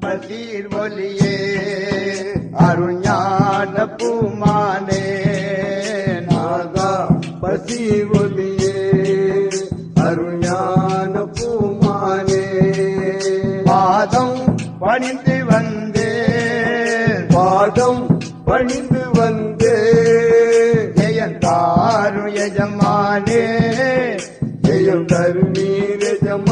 பசீர் மொழியே அருஞான பூமானே. நாதா பசீர் ஒலியே அருஞான பூமானே. பாதம் பணிந்து வந்தே பாதம் பணிந்து வந்தே. ஜெயந்தாரு யஜமானே ஜெயம் தருமீர் ஜமானே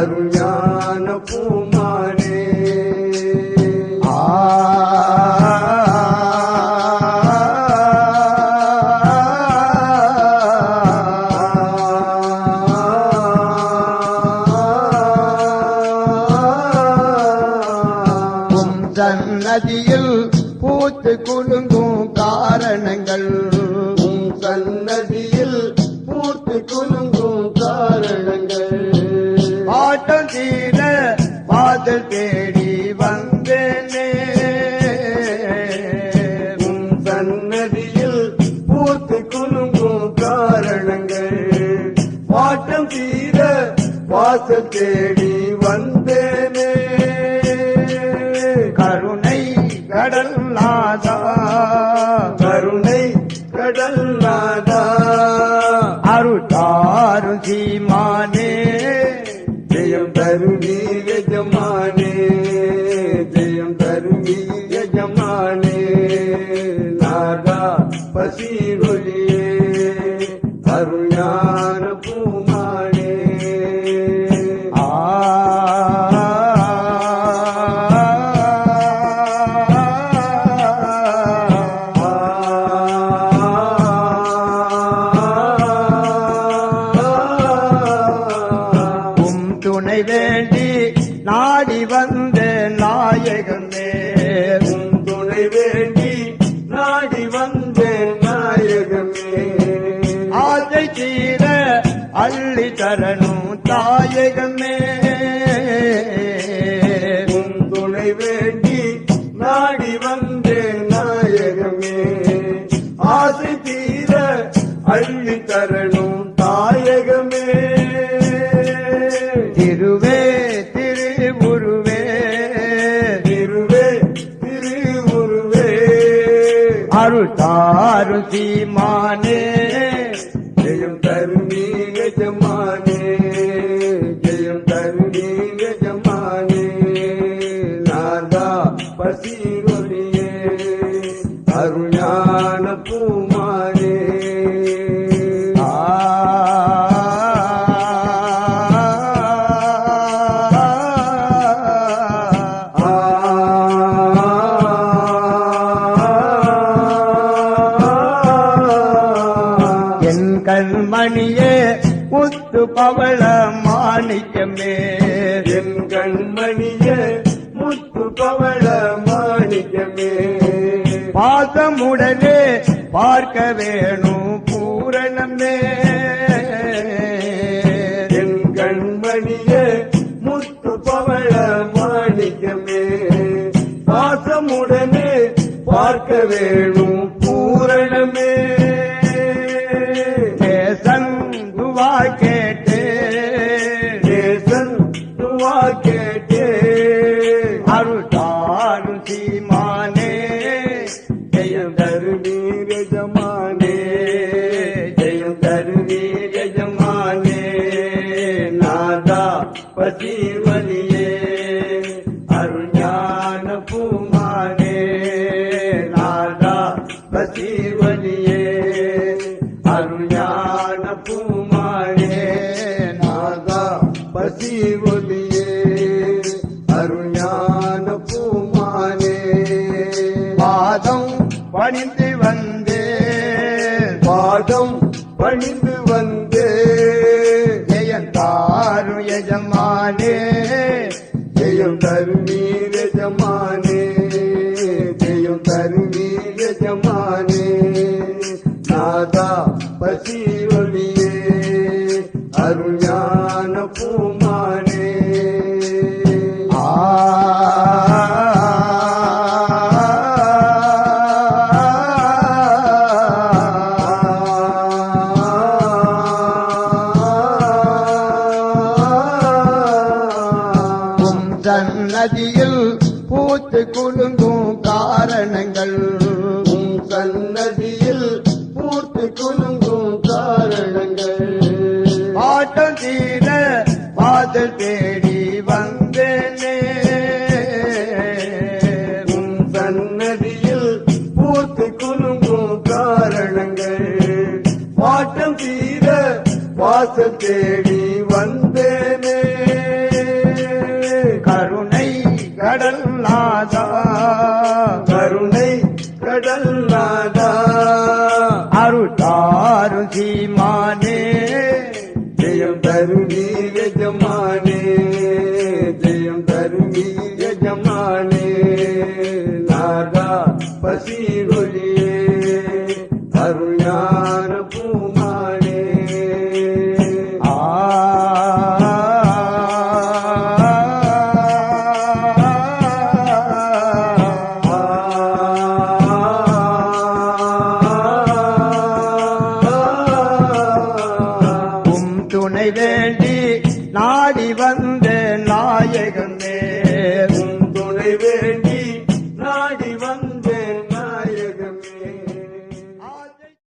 அருஞான பூமானே உம் சன்னதியில் பூத்து குலுங்கும் காரணங்கள். உம் சன்னதியில் தீர பாதல் தேடி வந்தேனே. உம் சன்னதியில் பூத்து குலுங்கும் காரணங்கள். பாட்டம் தீர வாசல் தேடி வந்தேனே. கருணை ஜெயம் தருவி தரணும் தாயகமே. உம் துணை வேண்டி நாடி வந்த நாயகமே. ஆசை தீர அள்ளி தரணும் தாயகமே. திருவே திருவுருவே திருவே திருவுருவே அருள் தாரு சீமானே. கண்மணியே முத்து பவள மாணிக்கமே. என் கண்மணியே முத்து பவள மாணிக்கமே. பாசமுடனே பார்க்க வேணும் பூரணமே. என் கண்மணியே முத்து பவள மாணிக்கமே. பாசமுடனே துவா கேட்டே. அருட்டாரு சீமானே ஜெயம் தருவீர ஜமானே ஜெயம் தருவீர ஜமானே நாதா பசீவலியே அருஞான பூமானே. நாதா பசீவலியே அருஞான பூமானே. நாதா பசீவலியே பணிந்து வந்தே. பாதம் பணிந்து வந்தே. ஜெயந்தாரு எஜமானே ஜெயம் தருவீர சன்னதியில் பூத்து குலுங்கும் காரணங்கள். உம் சன்னதியில் பூத்து குலுங்கும் காரணங்கள். ஆட்டம் தீர பாதல் தேடி வந்தேனே. உம் சன்னதியில் பூத்து குலுங்கும் காரணங்கள். பாட்டம் தீர வாசல் தேடி கடல் நாதா அருட்டாரு சீமானே ஜெயம் தருவி எஜமானே ஜெயம் தருவி எஜமானே நாதா பசிரொலியே அருஞான பூமானே உனை வேண்டி நாடி வந்தேன் நாயகமே உன் துணை வேண்டி